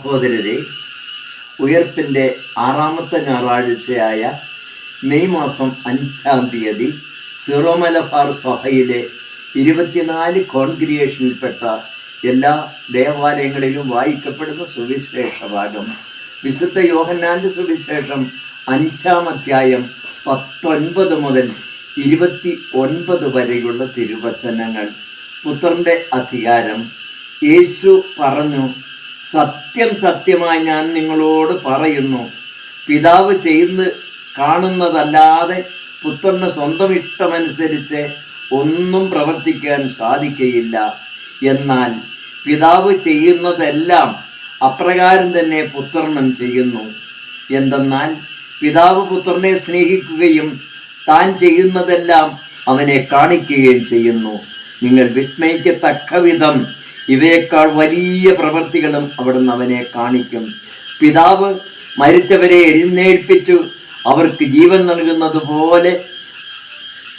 സഹോദരരെ ഉയർപ്പിന്റെ ആറാമത്തെ ഞായറാഴ്ചയായ മെയ് മാസം അഞ്ചാം തീയതി സിറോ മലബാർ സഭയിലെ ഇരുപത്തിനാല് കോൺഗ്രിയേഷനിൽപ്പെട്ട എല്ലാ ദേവാലയങ്ങളിലും വായിക്കപ്പെടുന്ന സുവിശേഷ ഭാഗം. വിശുദ്ധ യോഹന്നാന്റെ സുവിശേഷം അഞ്ചാം അധ്യായം പത്തൊൻപത് മുതൽ ഇരുപത്തി ഒൻപത് വരെയുള്ള തിരുവചനങ്ങൾ. പുത്രന്റെ അധികാരം. യേശു പറഞ്ഞു സത്യം സത്യമായി ഞാൻ നിങ്ങളോട് പറയുന്നു. പിതാവ് ചെയ്യുന്ന കാണുന്നതല്ലാതെ പുത്രന് സ്വന്തം ഇഷ്ടമനുസരിച്ച് ഒന്നും പ്രവർത്തിക്കാൻ സാധിക്കയില്ല. എന്നാൽ പിതാവ് ചെയ്യുന്നതെല്ലാം അപ്രകാരം തന്നെ പുത്രനും ചെയ്യുന്നു. എന്തെന്നാൽ പിതാവ് പുത്രനെ സ്നേഹിക്കുകയും താൻ ചെയ്യുന്നതെല്ലാം അവനെ കാണിക്കുകയും ചെയ്യുന്നു. നിങ്ങൾ വിസ്മയിക്കത്തക്ക വിധം ഇവയേക്കാൾ വലിയ പ്രവൃത്തികളും അവിടുന്ന് അവനെ കാണിക്കും. പിതാവ് മരിച്ചവരെ എഴുന്നേൽപ്പിച്ചു. അവർക്ക് ജീവൻ നൽകുന്നത് പോലെ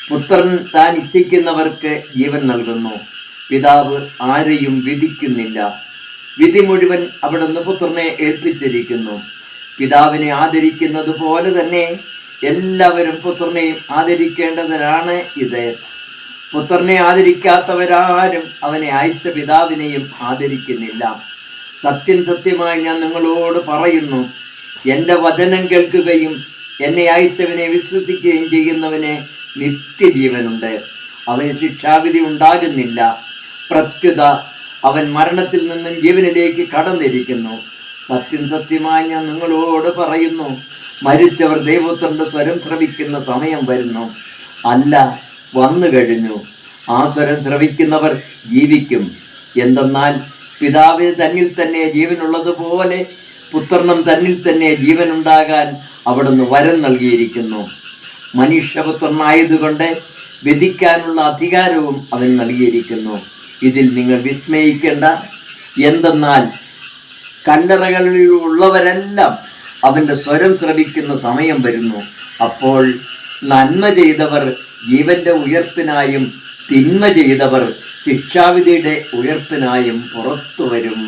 പുത്രൻ താൻ ഇച്ഛിക്കുന്നവർക്ക് ജീവൻ നൽകുന്നു. പിതാവ് ആരെയും വിധിക്കുന്നില്ല. വിധി മുഴുവൻ അവിടുന്ന് പുത്രനെ ഏൽപ്പിച്ചിരിക്കുന്നു. പിതാവിനെ ആദരിക്കുന്നത് പോലെ തന്നെ എല്ലാവരും പുത്രനെയും ആദരിക്കേണ്ടതിനാണ് ഇത്. പുത്രനെ ആദരിക്കാത്തവരാരും അവനെ അയച്ച പിതാവിനെയും ആദരിക്കുന്നില്ല. സത്യം സത്യമായി ഞാൻ നിങ്ങളോട് പറയുന്നു. എന്റെ വചനം കേൾക്കുകയും എന്നെ അയച്ചവനെ വിശ്വസിക്കുകയും ചെയ്യുന്നവന് നിത്യജീവനുണ്ട്. അവന് ശിക്ഷാവിധി ഉണ്ടാകുന്നില്ല. പ്രത്യുത അവൻ മരണത്തിൽ നിന്നും ജീവനിലേക്ക് കടന്നിരിക്കുന്നു. സത്യം സത്യമായി ഞാൻ നിങ്ങളോട് പറയുന്നു. മരിച്ചവർ ദൈവത്തിന്റെ സ്വരം ശ്രമിക്കുന്ന സമയം വരുന്നു. അല്ല വന്നു കഴിഞ്ഞു. ആ സ്വരം ശ്രവിക്കുന്നവർ ജീവിക്കും. എന്തെന്നാൽ പിതാവിന് തന്നിൽ തന്നെ ജീവനുള്ളതുപോലെ പുത്രനും തന്നിൽ തന്നെ ജീവനുണ്ടാകാൻ അവിടുന്ന് വരം നൽകിയിരിക്കുന്നു. മനുഷ്യപുത്രനായതുകൊണ്ട് വിധിക്കാനുള്ള അധികാരവും അവൻ നൽകിയിരിക്കുന്നു. ഇതിൽ നിങ്ങൾ വിസ്മയിക്കേണ്ട എന്തെന്നാൽ കല്ലറകളിലുള്ളവരെല്ലാം അവന്റെ സ്വരം ശ്രവിക്കുന്ന സമയം വരുന്നു. അപ്പോൾ നന്മ ചെയ്തവർ ജീവന്റെ ഉയർപ്പിനായും തിന്മ ചെയ്തവർ ശിക്ഷാവിധിയുടെ ഉയർപ്പിനായും പുറത്തു വരും.